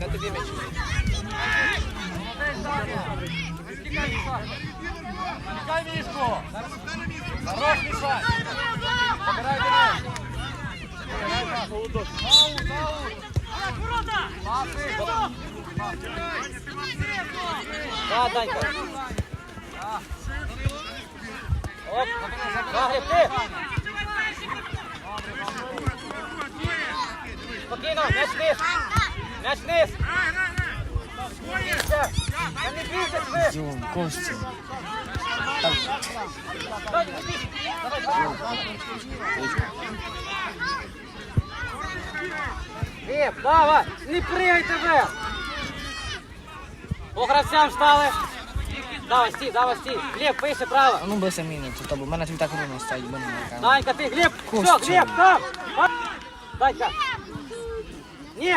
на тобі м'яч. Тікай мішку! Хорош мішай! Забирай м'яч! Аут, аут! Паси! Да, Данька. Оп, Загріб, ти. Спокійно, м'яч вниз. М'яч вниз. Та не бійся, швидше. Костя. Давай, не бійся. Давай, давай. Давай, не пригай тебе. По гравцям стали. Давай, стій, давай, стій. Глеб, пише право. А ну би самі не тут, бо мене тобі так рівно стоїть, бо немає камери. Данька, ти, Глеб, все, Глеб, там. Данька. Ні,